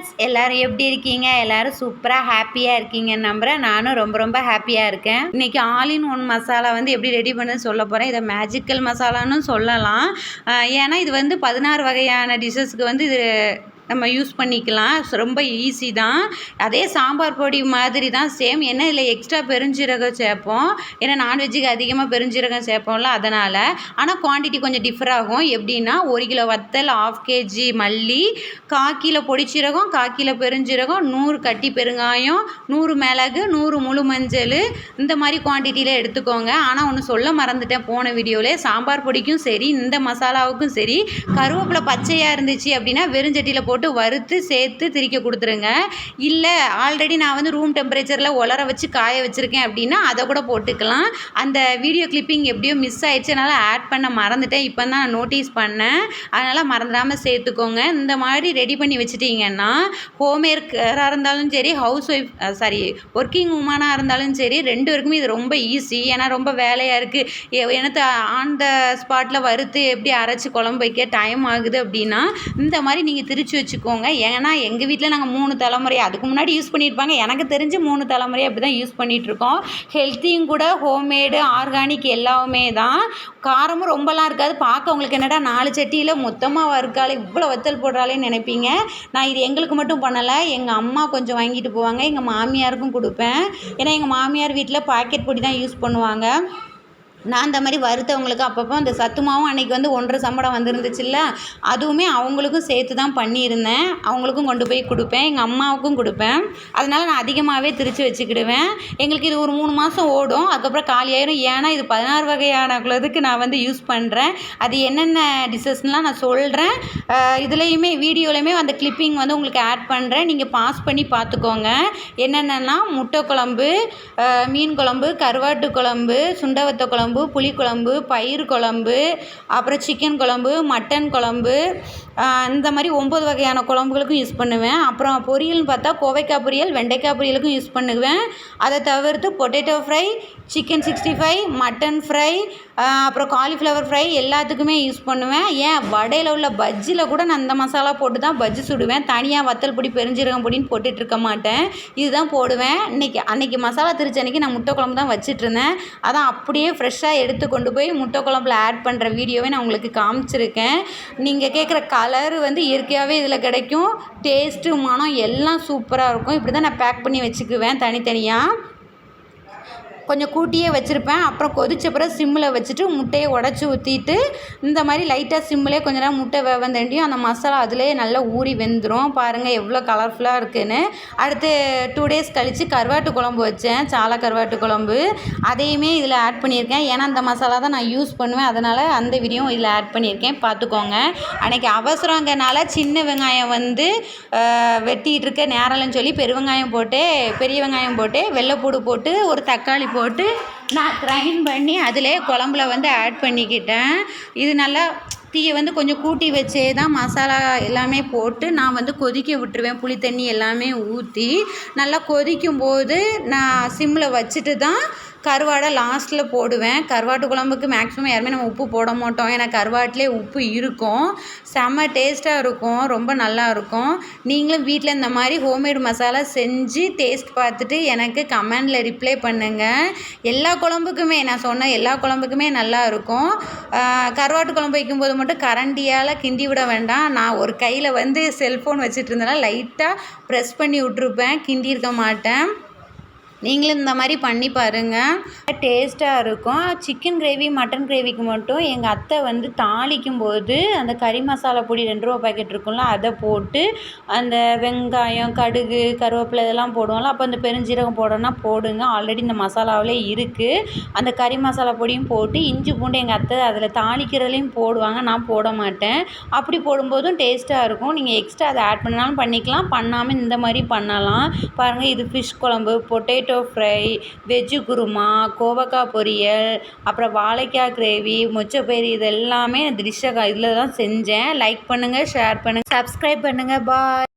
Friends எல்லாரும் எப்படி இருக்கீங்க? எல்லாரும் சூப்பராக ஹாப்பியாக இருக்கீங்கன்னு நம்புகிறேன் நானும் ரொம்ப ரொம்ப ஹாப்பியாக இருக்கேன். இன்னைக்கு ஆல் இன் ஒன் மசாலா வந்து எப்படி ரெடி பண்ணு சொல்ல போகிறேன் இதை மேஜிக்கல் மசாலான்னு சொல்லலாம். ஏன்னா இது வந்து பதினாறு வகையான டிஷ்ஷஸ்க்கு வந்து இது நம்ம யூஸ் பண்ணிக்கலாம். ரொம்ப ஈஸி தான். அதே சாம்பார் பொடி மாதிரி தான் சேம் என்ன இதில் எக்ஸ்ட்ரா பெருஞ்சீரகம் சேர்ப்போம். ஏன்னா நான்வெஜ்ஜுக்கு அதிகமாக பெருஞ்சீரகம் சேர்ப்போம்ல அதனால். ஆனால் குவான்டிட்டி கொஞ்சம் டிஃபர் ஆகும். எப்படின்னா ஒரு கிலோ வத்தல் ஆஃப் கேஜி மல்லி கா கிலோ பொடிச்சீரகம் கா கிலோ பெருஞ்சீரகம் நூறு கட்டி பெருங்காயம் நூறு மிளகு நூறு முழு மஞ்சள். இந்த மாதிரி குவான்டிட்டியில் எடுத்துக்கோங்க. ஆனால் ஒன்று சொல்ல மறந்துட்டேன் போன வீடியோவில் சாம்பார் பொடிக்கும் சரி இந்த மசாலாவுக்கும் சரி கருவேப்பிலை பச்சையாக இருந்துச்சு அப்படின்னா வெறுஞ்சட்டியில் போட்டு வறுத்து சேர்த்து திரிக்க கொடுத்துருங்க. இல்லை ஆல்ரெடி நான் வந்து ரூம் டெம்பரேச்சரில் உலர வச்சு காய வச்சுருக்கேன் அப்படின்னா அதை கூட போட்டுக்கலாம். அந்த வீடியோ கிளிப்பிங் எப்படியோ மிஸ் ஆயிடுச்சு. அதனால் ஆட் பண்ண மறந்துட்டேன். இப்போ தான் நான் நோட்டீஸ் பண்ணேன். அதனால் மறந்துடாமல் சேர்த்துக்கோங்க. இந்த மாதிரி ரெடி பண்ணி வச்சுட்டிங்கன்னா ஹோம்மேக்கராக இருந்தாலும் சரி ஹவுஸ் ஒய்ஃப் சாரி ஒர்க்கிங் உமனாக இருந்தாலும் சரி ரெண்டு பேருக்குமே இது ரொம்ப ஈஸி ஏன்னா ரொம்ப வேலையாக இருக்குது எனக்கு ஆன் த ஸ்பாட்டில் வறுத்து எப்படி அரைச்சி குழம்பு வைக்க டைம் ஆகுது அப்படின்னா இந்த மாதிரி நீங்கள் திரிச்சு வச்சுக்கோங்க. ஏன்னா எங்கள் வீட்டில் நாங்கள் மூணு தலைமுறை அதுக்கு முன்னாடி யூஸ் பண்ணியிருப்பாங்க எனக்கு தெரிஞ்சு மூணு தலைமுறை அப்படி தான் யூஸ் பண்ணிகிட்ருக்கோம் ஹெல்த்தியும் கூட ஹோம்மேடு ஆர்கானிக் எல்லாமே தான். காரமும் ரொம்பலாம் இருக்காது. பார்க்க உங்களுக்கு என்னடா நாலு சட்டியில் மொத்தமாக வறுக்காலே இவ்வளோ வத்தல் போடுறாளேன்னு நினைப்பீங்க. நான் இது எங்களுக்கு மட்டும் பண்ணலை. எங்கள் அம்மா கொஞ்சம் வாங்கிட்டு போவாங்க. எங்கள் மாமியாருக்கும் கொடுப்பேன். ஏன்னா எங்கள் மாமியார் வீட்டில் பாக்கெட் பொடி தான் யூஸ் பண்ணுவாங்க. நான் அந்த மாதிரி வறுத்தவங்களுக்கு அப்பப்போ அந்த சத்து மாவும் அன்றைக்கி வந்து ஒன்றரை சம்பளம் வந்துருந்துச்சுல்ல அதுவுமே அவங்களுக்கும் சேர்த்து தான் பண்ணியிருந்தேன். அவங்களுக்கும் கொண்டு போய் கொடுப்பேன். எங்கள் அம்மாவுக்கும் கொடுப்பேன். அதனால் நான் அதிகமாகவே திரித்து வச்சுக்கிடுவேன். எங்களுக்கு இது ஒரு மூணு மாதம் ஓடும். அதுக்கப்புறம் காலியாயிரும். ஏன்னா இது பதினாறு வகையான இதுக்கு நான் வந்து யூஸ் பண்ணுறேன் அது என்னென்ன டிஷ்ஷஸ்லாம் நான் சொல்கிறேன் இதுலேயுமே வீடியோலையுமே அந்த கிளிப்பிங் வந்து உங்களுக்கு ஆட் பண்ணுறேன் நீங்கள் பாஸ் பண்ணி பார்த்துக்கோங்க. என்னென்னலாம் முட்டை குழம்பு மீன் குழம்பு கருவாட்டு குழம்பு சுண்டவத்த குழம்பு புளிக்குழம்பு பயிறு குழம்பு அப்புறம் சிக்கன் குழம்பு மட்டன் குழம்பு இந்த மாதிரி ஒம்பது வகையான குழம்புகளுக்கும் யூஸ் பண்ணுவேன். அப்புறம் பொரியல்னு பார்த்தா கோவைக்காய் பொரியல் வெண்டைக்காய் பொரியலுக்கும் யூஸ் பண்ணுவேன். அதை தவிர்த்து potato fry chicken sixty five mutton fry அப்புறம் காலிஃப்ளவர் ஃப்ரை எல்லாத்துக்குமே யூஸ் பண்ணுவேன். ஏன்? வடையில் உள்ள பஜ்ஜியில் கூட நான் இந்த மசாலா போட்டு தான் பஜ்ஜி சுடுவேன். தனியாக வத்தல் பொடி பெருஞ்சீரகம் பொடின்னு போட்டுட்டு இருக்க மாட்டேன். இதுதான் போடுவேன். இன்னைக்கு அன்றைக்கி மசாலா திருச்சி அன்றைக்கி நான் முட்டை குழம்பு தான் வச்சிட்ருந்தேன் அதான் அப்படியே ஃப்ரெஷ்ஷாக எடுத்து கொண்டு போய் முட்டை குழம்புல ஆட் பண்ணுற வீடியோவை நான் உங்களுக்கு காமிச்சிருக்கேன். நீங்கள் கேட்குற கலர் வந்து இயற்கையாகவே இதில் கிடைக்கும். டேஸ்ட்டு மனம் எல்லாம் சூப்பராக இருக்கும். இப்படி தான் நான் பேக் பண்ணி வச்சுக்குவேன் தனித்தனியாக கொஞ்சம் கூட்டியே வச்சுருப்பேன். அப்புறம் கொதிச்ச பிறகு சிம்மில் வச்சுட்டு முட்டையை உடச்சி ஊற்றிட்டு இந்த மாதிரி லைட்டாக சிம்மிலே கொஞ்ச நேரம் முட்டை வேவந்தண்டியும் அந்த மசாலா அதிலே நல்லா ஊறி வெந்துடும் பாருங்கள் எவ்வளோ கலர்ஃபுல்லாக இருக்குதுன்னு அடுத்து டூ டேஸ் கழித்து கருவாட்டு குழம்பு வச்சேன். சாலை கருவாட்டு குழம்பு. அதையுமே இதில் ஆட் பண்ணியிருக்கேன். ஏன்னா அந்த மசாலா தான் நான் யூஸ் பண்ணுவேன். அதனால் அந்த வீடியோவும் இதில் ஆட் பண்ணியிருக்கேன். பார்த்துக்கோங்க. அன்றைக்கி அவசரங்கிறனால சின்ன வெங்காயம் வந்து வெட்டிகிட்டு இருக்க நேரம்னு சொல்லி பெருவெங்காயம் போட்டு பெரிய வெங்காயம் போட்டு வெள்ளைப்பூடு போட்டு ஒரு தக்காளி போட்டு நான் கிரைண்ட் பண்ணி அதிலே குழம்புல வந்து ஆட் பண்ணிக்கிட்டேன். இது நல்லா தீயை வந்து கொஞ்சம் கூட்டி வச்சே தான் மசாலா எல்லாமே போட்டு நான் வந்து கொதிக்க விட்டுருவேன். புளி தண்ணி எல்லாமே ஊற்றி நல்லா கொதிக்கும் போது நான் சிம்மில் வச்சுட்டு தான் கருவாடை லாஸ்ட்டில் போடுவேன். கருவாட்டு குழம்புக்கு மேக்ஸிமம் யாருமே நம்ம உப்பு போட மாட்டோம். ஏன்னா கருவாட்டிலே உப்பு இருக்கும். செம்ம டேஸ்ட்டாக இருக்கும். ரொம்ப நல்லா இருக்கும். நீங்களும் வீட்டில் இந்த மாதிரி ஹோம்மேடு மசாலா செஞ்சு டேஸ்ட் பார்த்துட்டு எனக்கு கமெண்டில் ரிப்ளை பண்ணுங்கள் எல்லா குழம்புக்குமே நான் சொன்ன எல்லா குழம்புக்குமே நல்லா இருக்கும். கருவாட்டு குழம்பு வைக்கும்போது மட்டும் கரண்டியால் கிண்டி விட வேண்டாம். நான் ஒரு கையில் வந்து செல்ஃபோன் வச்சுட்டு இருந்தேன்னா லைட்டாக ப்ரெஸ் பண்ணி விட்ருப்பேன் கிண்டி இருக்க மாட்டேன். நீங்களும் இந்த மாதிரி பண்ணி பாருங்கள் டேஸ்ட்டாக இருக்கும். சிக்கன் கிரேவி மட்டன் கிரேவிக்கு மட்டும் எங்கள் அத்தை வந்து தாளிக்கும் போது அந்த கறி மசாலா பொடி ரெண்டு ரூபா பாக்கெட் இருக்கும்ல அதை போட்டு அந்த வெங்காயம் கடுகு கருவேப்பிலை இதெல்லாம் போடுவோம்ல அப்போ அந்த பெருஞ்சீரகம் போடணும்னா போடுங்க. ஆல்ரெடி இந்த மசாலாவிலே இருக்குது அந்த கறி மசாலா பொடியும் போட்டு இஞ்சி பூண்டு எங்கள் அத்தை அதில் தாளிக்கிறதுலையும் போடுவாங்க. நான் போட மாட்டேன். அப்படி போடும்போதும் டேஸ்ட்டாக இருக்கும். நீங்கள் எக்ஸ்ட்ரா அதை ஆட் பண்ணாலும் பண்ணிக்கலாம். பண்ணாமல் இந்த மாதிரி பண்ணலாம். பாருங்கள் இது ஃபிஷ் குழம்பு பொட்டேட்டோ ஃப்ரை வெஜ்ஜு குருமா கோவக்காய் பொரியல் அப்புறம் வாழைக்காய் கிரேவி மொச்சப்பயிறு இது எல்லாமே டிஷ்ஷை இதில் தான் செஞ்சேன். லைக் பண்ணுங்கள் ஷேர் பண்ணுங்கள் சப்ஸ்கிரைப் பண்ணுங்கள் பாய்